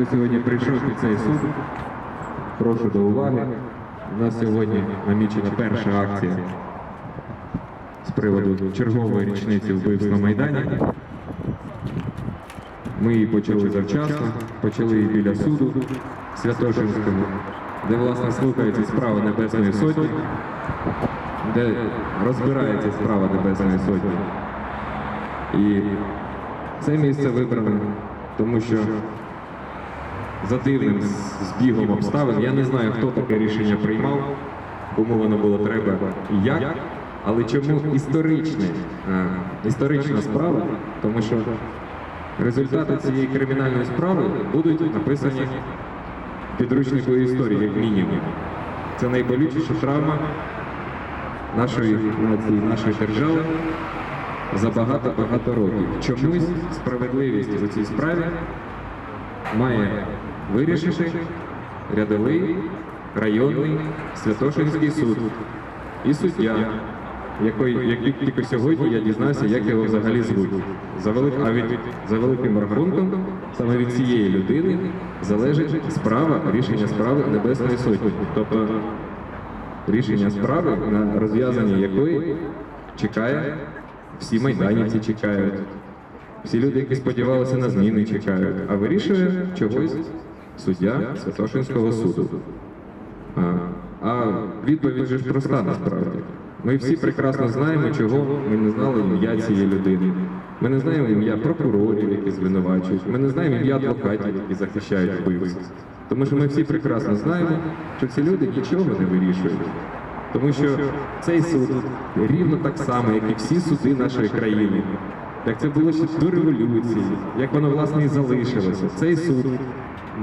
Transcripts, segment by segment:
хто сьогодні прийшов під цей суд, прошу до уваги. У нас сьогодні намічена перша акція з приводу чергової річниці вбивств на Майдані. Ми її почали завчасно, почали її біля суду Святошинського, де власне слухається справа Небесної Сотні, де розбирається справа Небесної Сотні. І це місце вибрано, тому що за дивним збігом обставин, я не знаю, хто таке рішення приймав, кому воно було треба і як, але чому історичне, історична справа, тому що результати цієї кримінальної справи будуть написані в підручнику історії, як мінімум. Це найболючіша травма нашої нації, нашої держави за багато-багато років. Чомусь справедливість у цій справі має вирішити рядовий районний Святошинський суд і суддя, який, який тільки сьогодні я дізнався, як його взагалі звуть. За, велик, а від, за великим рахунком, саме від цієї людини залежить справа, рішення справи Небесної Сотні. Тобто рішення справи, на розв'язання якої чекає всі майданівці чекають. Всі люди, які сподівалися на зміни, чекають, а вирішує чогось суддя Святошинського суду. А, а відповідь же ж проста насправді. Ми всі прекрасно знаємо, чого ми не знали ім'я цієї людини. Ми не знаємо ім'я прокурорів, які звинувачують. Ми не знаємо ім'я адвокатів, які захищають вбивців. Тому що ми всі прекрасно знаємо, що ці люди нічого не вирішують. Тому що цей суд рівно так само, як і всі суди нашої країни. Як це було ще до революції, як воно власне і залишилося. Цей суд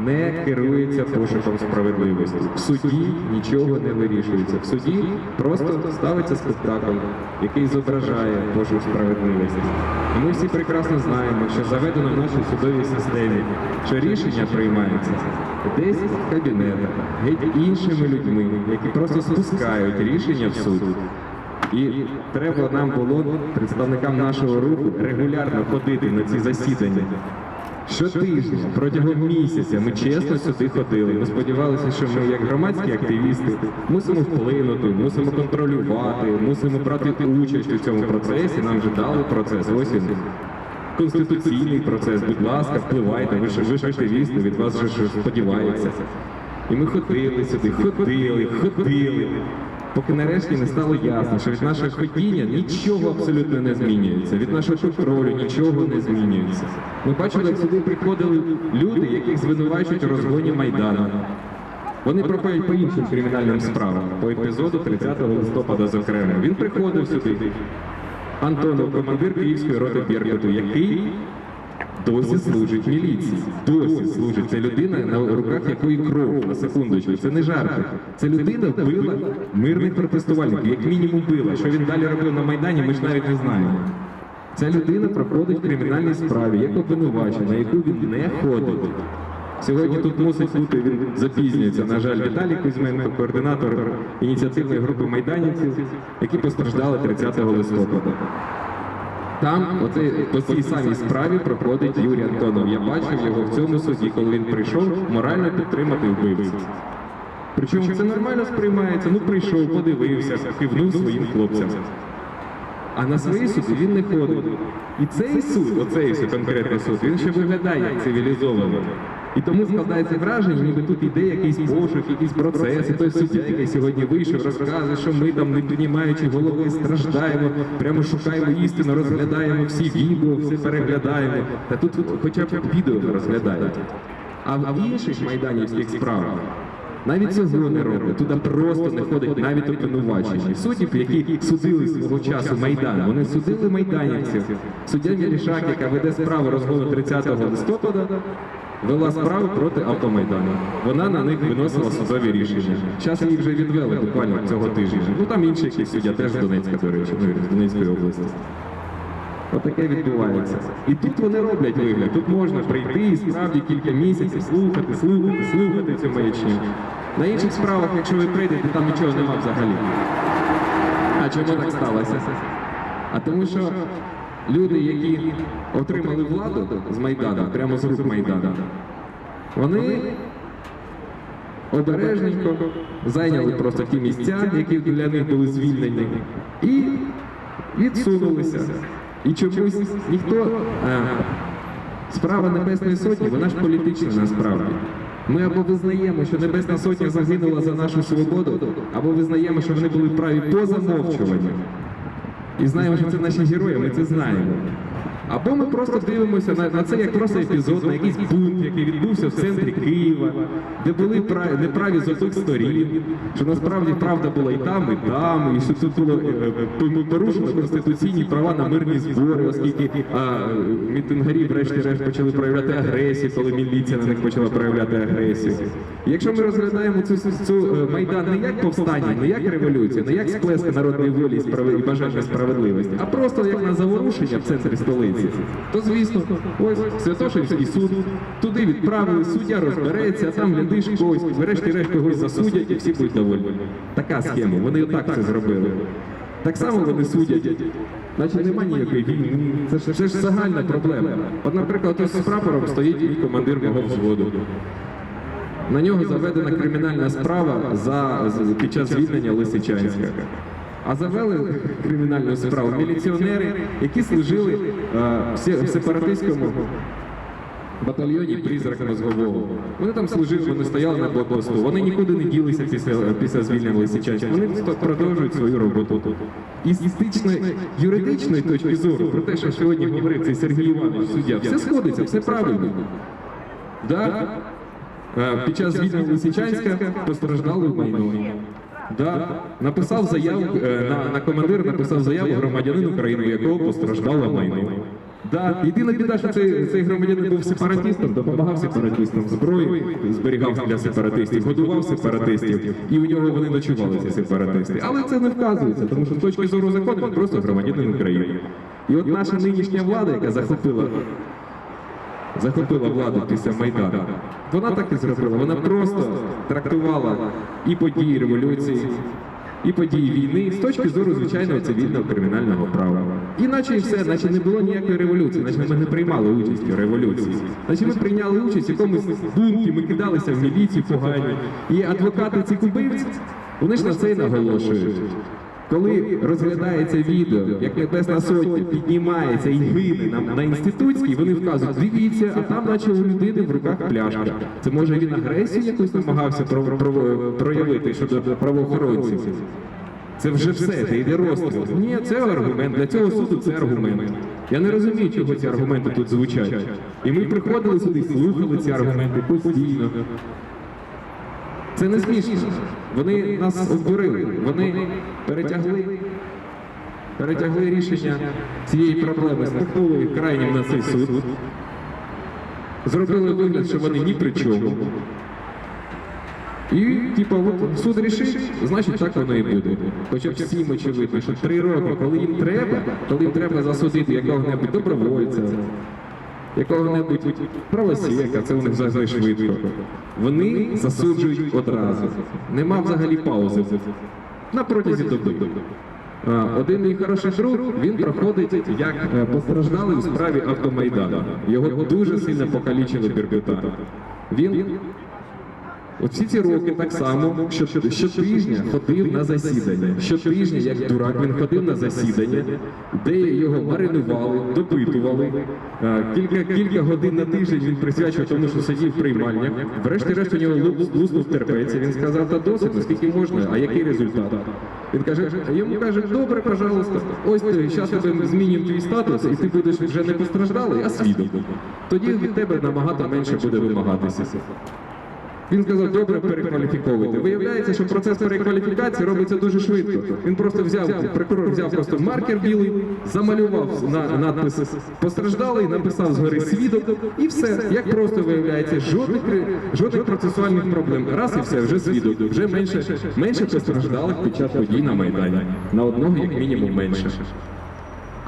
не керується пошуком справедливості. В суді нічого не вирішується. В суді просто ставиться спектакль, який зображає пошук справедливості. І ми всі прекрасно знаємо, що заведено в нашій судовій системі, що рішення приймаються десь в кабінетах, геть іншими людьми, які просто спускають рішення в суд. І треба нам було, представникам нашого руху, регулярно ходити на ці засідання. Щотижня, протягом місяця, ми чесно сюди ходили. Ми сподівалися, що ми, як громадські активісти, мусимо вплинути, мусимо контролювати, мусимо брати участь у цьому процесі. Нам вже дали процес. Ось він. Конституційний процес, будь ласка, впливайте, ви ж ви ж активісти, від вас ж сподіваються. І ми ходили сюди, ходили, ходили. Поки нарешті не стало ясно, що від нашого ходіння нічого абсолютно не змінюється, від нашого контролю нічого не змінюється. Ми бачили, як сюди приходили люди, яких звинувачують у розгоні Майдану. Вони проходять по іншим кримінальним справам, по епізоду 30 листопада, зокрема. Він приходив сюди. Антонов, командир Київської роти Беркуту, який досі служить міліції. Досі служить. Це людина, на руках якої кров, на секундочку. Це не жарти. Це людина вбила мирних протестувальників, як мінімум вбила. Що він далі робив на Майдані, ми ж навіть не знаємо. Ця людина проходить в кримінальній справі, як обвинувачена, на яку він не ходить. Сьогодні тут мусить бути, він запізнюється, на жаль, Віталій Кузьменко, координатор ініціативної групи майданівців, які постраждали 30 листопада. Там, по цій самій справі, проходить Юрій Антонов. Я бачив його в цьому суді, коли він прийшов морально підтримати вбивців. Причому це нормально сприймається. Ну прийшов, подивився, кивнув своїм хлопцям. А на свої суди він не ходить. І цей суд, оцей конкретний суд, він ще виглядає як цивілізовано. І тому складається враження, ніби тут іде якийсь пошук, якийсь процес, той суддя, який сьогодні вийшов, розказує, що ми там, не піднімаючи голови, страждаємо, прямо шукаємо істину, розглядаємо всі відео, все переглядаємо. Та тут хоча б відео розглядають. А в інших майданівських справах навіть цього не роблять. Туди просто не ходять навіть обвинувачені. Суддів, які судили свого часу Майдан, вони судили майданівців. Суддя Мілішак, яка веде справу розгону 30 листопада, вела справу проти автомайдану. Вона на них виносила судові рішення. Зараз її вже відвели буквально цього тижня. Ну там інший якийсь суддя, теж з Донецька, до речі, ну, з Донецької області. Отаке відбувається. І тут вони роблять вигляд. Тут можна прийти і справді кілька місяців слухати, слухати, слухати цю маячню. На інших справах, якщо ви прийдете, там нічого нема взагалі. А чому так сталося? А тому що люди, які отримали владу з Майдану, прямо з рук Майдану, Вони обережненько зайняли просто ті місця, які для них були звільнені, і відсунулися. І чомусь ніхто. е, Справа Небесної Сотні, вона ж політична насправді. Ми або визнаємо, що Небесна Сотня загинула за нашу свободу, або визнаємо, що вони були праві по замовчуванню. І знаємо, що це наші герої, ми це знаємо. Або ми просто дивимося на, на це як просто епізод, на якийсь бунт, який відбувся в центрі Києва, де були пра- неправі з обох сторін, що насправді правда була і там, і там, і що тут було е, е, порушено конституційні права на мирні збори, оскільки а, мітингарі врешті-решт почали проявляти агресію, коли міліція на них почала проявляти агресію. Якщо ми розглядаємо цю, цю е, майдан не як повстання, не як революцію, не як сплеск народної волі і бажання справедливості, а просто як на заворушення в центрі столиці, то звісно, ось Святошинський суд, туди відправили, суддя розбереться, а там глядиш когось, врешті-решт когось засудять і всі будуть довольні. Така схема, вони отак це зробили. Так само вони судять. Значить, нема ніякої війни. Це ж, це ж загальна проблема. От, наприклад, ось з прапором стоїть мій командир мого взводу. На нього заведена кримінальна справа за з- під час звільнення Лисичанська. А завели кримінальну справу міліціонери, які служили е, в сепаратистському батальйоні призрак мозгового. Вони там служили, вони стояли на блокпосту. Вони нікуди не ділися після, після звільнення Лисичанська. Вони продовжують свою роботу. І з юридичної точки зору про те, що сьогодні говорив цей Сергій Іванович суддя, все сходиться, все правильно. Да? Е, Під час звільнення Лисичанська постраждали майно. Да, написав заяву е, на, на командир написав заяву громадянин України, якого постраждало майно. Да, єдина біда, що цей, цей громадянин був сепаратистом, допомагав сепаратистам, зброю зберігав для сепаратистів, годував сепаратистів, і у нього вони ночували ці сепаратисти. Але це не вказується, тому що з точки зору закону він просто громадянин України. І от наша нинішня влада, яка захопила захопила владу після Майдану. Вона так і зробила. Вона просто трактувала і події революції, і події війни з точки зору звичайного цивільного кримінального права. Іначе і все, наче не було ніякої революції, наче ми не приймали участь у революції. Наче ми прийняли участь в якомусь бунті, ми кидалися в міліцію погані. І адвокати цих убивців, вони ж на це й наголошують. Коли розглядається відео, як Небесна Сотня піднімається і гине на, на інститутській, вони вказують, дивіться, а там наче у людини в руках пляшка. Це може він агресію якусь намагався про, про, проявити щодо правоохоронців. Це вже все, це йде розстріл. Ні, це аргумент. Для цього суду це аргумент. Я не розумію, чого ці аргументи тут звучать. І ми приходили сюди, слухали ці аргументи постійно. Це не смішно. Вони нас обдурили. Вони перетягли, перетягли рішення цієї проблеми, спихнули крайнім на цей суд. Зробили вигляд, що вони ні при чому. І, типа, от суд рішив, значить так воно і буде. Хоча всім очевидно, що три роки, коли їм треба, коли їм треба засудити якого-небудь добровольця, якого-небудь правосіяка, це у них завжди швидко. Вони засуджують одразу. Нема взагалі паузи. На протязі доби. Один мій хороший друг, він проходить як е, постраждалий у справі автомайдану. Його дуже сильно покалічили бірбюта. Він От всі ці роки так само, що щотижня ходив на засідання. Щотижня, як дурак, він ходив на засідання, де його маринували, допитували. Кілька, кілька годин на тиждень він присвячував тому, що сидів в приймальнях. Врешті-решт у нього лу- луснув терпець. Він сказав, та досить, наскільки можна, а який результат? Він каже, йому каже, добре, пожалуйста, ось ти, зараз тебе змінюємо твій статус, і ти будеш вже не постраждалий, а свідок. Тоді від тебе набагато менше буде вимагатися. Він сказав, добре перекваліфіковуйте. Виявляється, що процес перекваліфікації робиться дуже швидко. Він просто взяв, прокурор взяв просто маркер білий, замалював на надпис постраждалий, написав згори свідок і все. Як просто виявляється, жодних, жодних процесуальних проблем. Раз і все, вже свідок. Вже менше, менше постраждалих під час подій на Майдані. На одного, як мінімум, менше.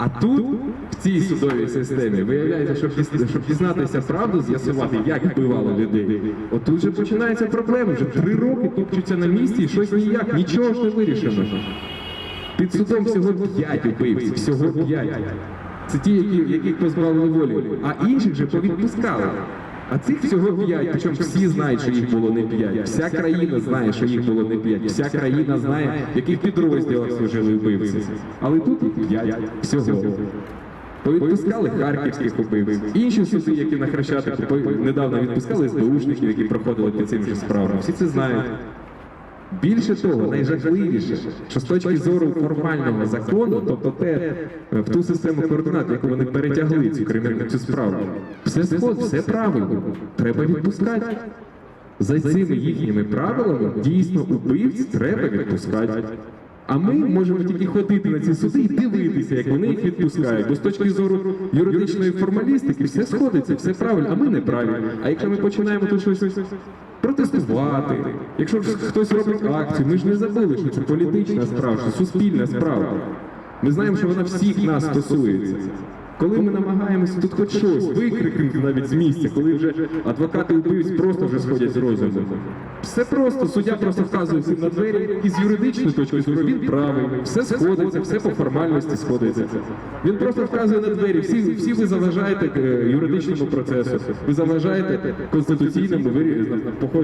А тут, в цій судовій системі, виявляється, щоб, щоб дізнатися правду, з'ясувати, як вбивали людей. Отут же починаються проблеми. Вже три роки топчуться на місці і щось ніяк, нічого ж не вирішено. Під судом всього п'ять убивців, всього п'ять. Це ті, які, яких позбавили волі. А інших же повідпускали. А цих всього п'ять, причому всі знають, що їх було не п'ять. Вся країна знає, що їх було не п'ять. Вся країна знає, в яких підрозділах служили вбивці. Але тут п'ять всього. Повідпускали харківських убивців. Інші суди, які на Хрещатику по- недавно відпускали СБУшників, які проходили під цим же справам. Всі це знають. Більше того, найжахливіше, що з точки зору формального закону, тобто те е, в ту систему координат, яку вони перетягли цю кримінальну цю справу, все сход, все правильно. Треба відпускати. За цими їхніми правилами дійсно убивць треба відпускати. А ми можемо тільки ходити на ці суди і дивитися, як вони їх відпускають. Бо з точки зору юридичної формалістики все сходиться, все правильно, а ми не праві. А якщо ми починаємо тут щось протестувати, якщо ж хтось робить акцію, ми ж не забули, що це політична справа, що суспільна справа. Ми знаємо, що вона всіх нас стосується. Коли ми намагаємося тут хоч щось викрикнути навіть з місця, коли вже адвокати вбивць просто вже сходять з розуму. Все просто, суддя просто вказує всім на двері, і з юридичної точки зору він правий, все сходиться, все по формальності сходиться. Він просто вказує на двері, всі, всі ви заважаєте е, юридичному процесу, ви заважаєте конституційному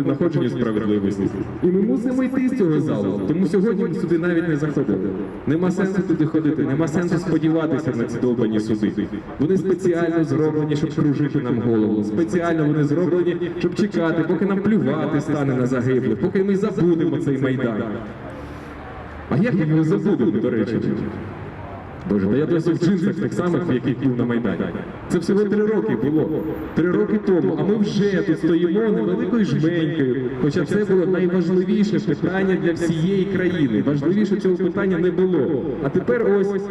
знаходженню справедливості. І ми мусимо йти з цього залу. Тому сьогодні ми сюди навіть не заходили. Нема сенсу туди ходити, нема сенсу сподіватися на ці довбані суди. Вони спеціально зроблені, щоб кружити нам голову. Спеціально вони зроблені, щоб чекати, поки нам плювати стане на загиблих, поки ми забудемо цей майдан. А як ми його забудемо, до речі? Боже, та я досі в джинсах тих самих, в яких був на Майдані. Це всього три роки було. Три роки тому. А ми вже тут стоїмо невеликою жменькою. Хоча це було найважливіше питання для всієї країни. Важливіше цього питання не було. А тепер ось.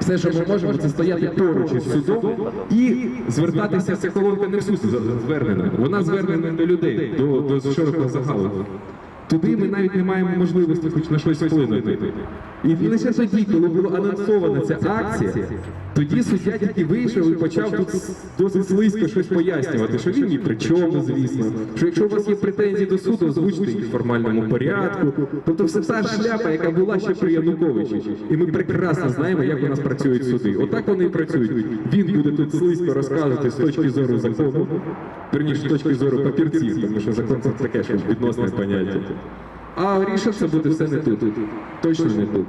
Все, що ми можемо, це стояти поруч із судом і звертатися. Ця колонка не в суд звернена. Вона звернена до людей, до, до широкого загалу. Туди ми навіть не маємо можливості хоч на щось вплинути. І лише тоді, коли була анонсована ця акція, тоді суддя тільки вийшов і почав тут досить слизько щось пояснювати, що він ні при чому, звісно. Що якщо у вас є претензії до суду, озвучте їх в формальному порядку. Тобто все та шляпа, яка була ще при Януковичі. І ми прекрасно знаємо, як у нас працюють суди. Отак вони і працюють. Він буде тут слизько розказувати з точки зору закону, верніше з точки зору папірців, тому що закон це таке, що відносне поняття. А вирішиться буде все не тут. Точно не тут.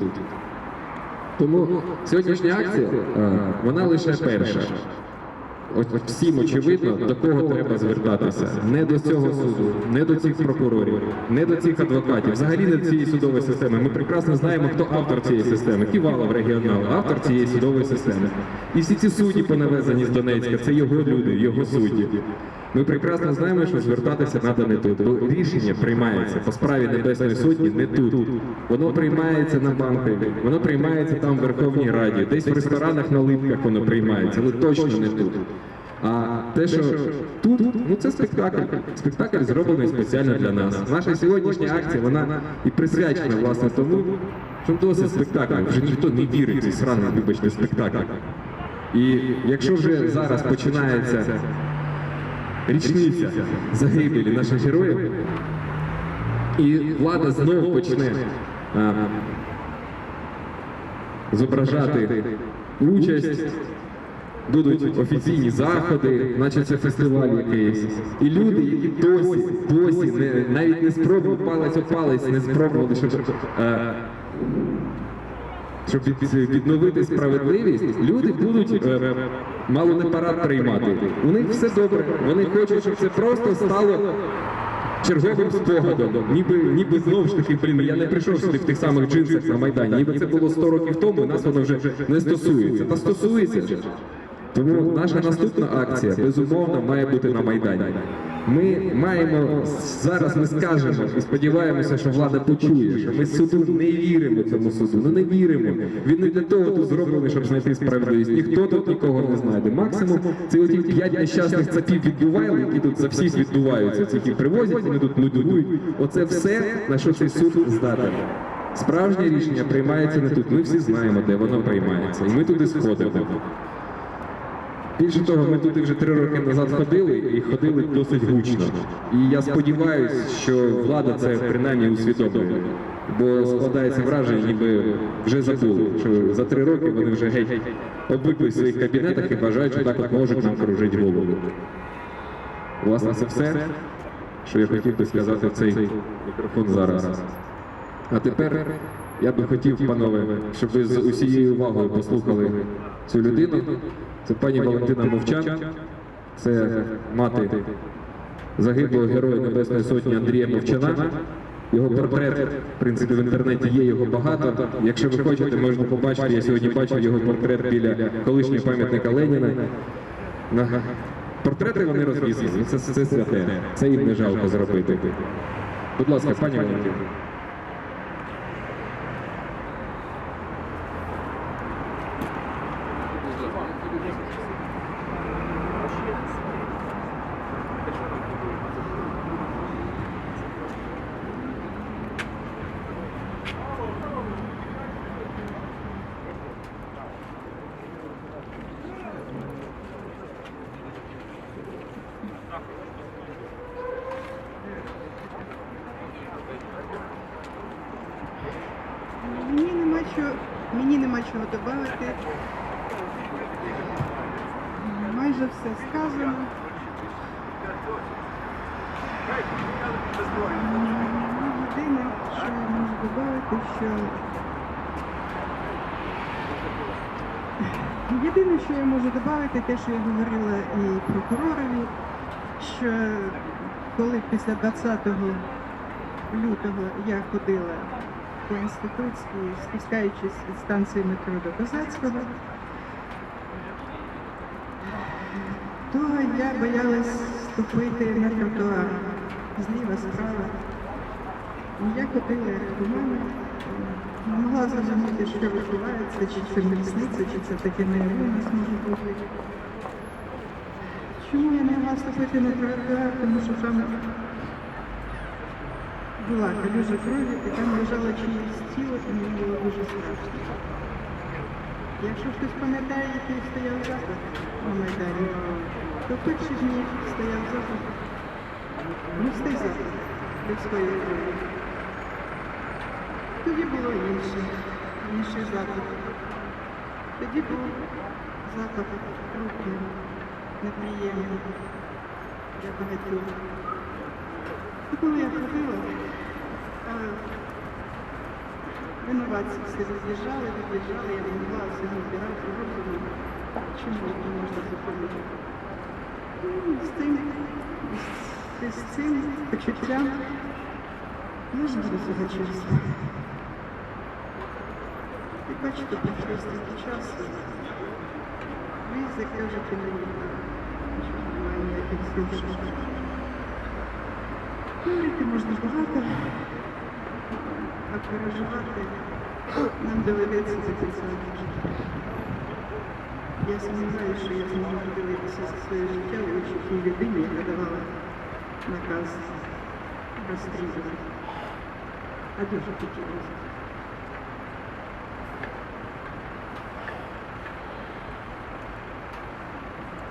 Тому сьогоднішня акція, е, вона лише перша. От всім очевидно, до кого треба звертатися. Не до цього суду, не до цих прокурорів, не до цих адвокатів, взагалі не до цієї судової системи. Ми прекрасно знаємо, хто автор цієї системи. Ківалов регіонал, автор цієї судової системи. І всі ці судді понавезені з Донецька, це його люди, його судді. Ми прекрасно знаємо, що звертатися треба не тут, бо рішення приймається по справі Небесної Сотні не тут. Воно приймається на банкові, воно приймається там в Верховній Раді, десь в ресторанах на липках воно приймається, але точно не тут. А те, що тут, ну це спектакль. Спектакль зроблений спеціально для нас. Наша сьогоднішня акція, вона і присвячена власне тому, що досить спектакль. Вже ніхто не вірить цей сраний, вибачте, спектакль. І якщо вже зараз починається річниця загибелі наших героїв, і влада знову почне а, зображати участь, будуть офіційні заходи, наче це фестиваль якийсь. І люди, які досі, досі не, навіть не спробували палець о палець, не спробували, щоб. е, щоб відновити справедливість, люди будуть е, мало не парад приймати. У них все добре. Вони хочуть, щоб це просто стало черговим спогадом. Ніби, ніби знову ж таки, блін, я не прийшов сюди в тих самих джинсах на Майдані. Ніби це було 100 років тому, нас воно вже не стосується. Та стосується. Тому наша наступна акція безумовно має бути на Майдані. Ми маємо зараз ми скажемо і сподіваємося, що влада почує, що ми суду не віримо цьому суду. Ну не віримо. Він не для того тут зроблений, щоб знайти справедливість. Ніхто тут нікого не знайде. Максимум це оті п'ять нещасних цапів відбували, які тут за всіх відбуваються. Ці привозять, вони тут нудують. Оце все на що цей суд здатен. Справжнє рішення приймається не тут. Ми всі знаємо, де воно приймається, і ми туди сходимо. Більше того, ми туди вже три роки назад ходили і ходили досить гучно. І я сподіваюся, що влада це принаймні усвідомлює. Бо складається враження, ніби вже забули, що за три роки вони вже геть обвикли в своїх кабінетах і бажають, що так от можуть нам кружити голову. Власне, це все, що я хотів би сказати в цей мікрофон зараз. А тепер я би хотів, панове, щоб ви з усією увагою послухали цю людину. Це пані Валентина Мовчан, це мати загиблого героя Небесної Сотні Андрія Мовчана. Його портрет, в принципі, в інтернеті є його багато. Якщо ви хочете, можна побачити. Я сьогодні бачив його портрет біля колишнього пам'ятника Леніна. Портрети вони розвісили. Це святе. Це їм не жалко зробити. Будь ласка, пані Валентина. Мені нема чого, мені нема чого додати. Майже все сказано. Єдине, що я можу додати, що єдине, що я можу додати, те, що я говорила і прокуророві, що коли після 20 лютого я ходила по інститутській, спускаючись від станції метро до Козацького, то я боялась ступити на тротуар зліва, справа. Я ходила як до мене, не могла зрозуміти, що відбувається, чи це мені чи це таке неявленість може бути. Чому я не могла ступити на тротуар? Тому що там була калюжа крові, і там лежало чиєсь тіло, і мені було дуже страшно. Якщо хтось пам'ятає, який стояв запах на Майдані, то перші дні стояв запах, густий запах людської крові. Тоді було інше, інший запах. Тоді був запах трупів, неприємний для багатьох. І коли я ходила, винуватці всі роз'їжджали, від'їжджали, я не могла всього збирати розуму, чому не можна зупинити. Ну, З цим, з, цим почуттям я ж буду часу. І бачите, пройшло стільки часу. Ви закажете мені, що немає ніяких слухів. Говорити можна багато, а переживати нам доведеться до кінця життя. Я сумніваюся, що я зможу подивитися за своє життя в очі тій людині, яка давала наказ розстрілювати. А дуже хотілося.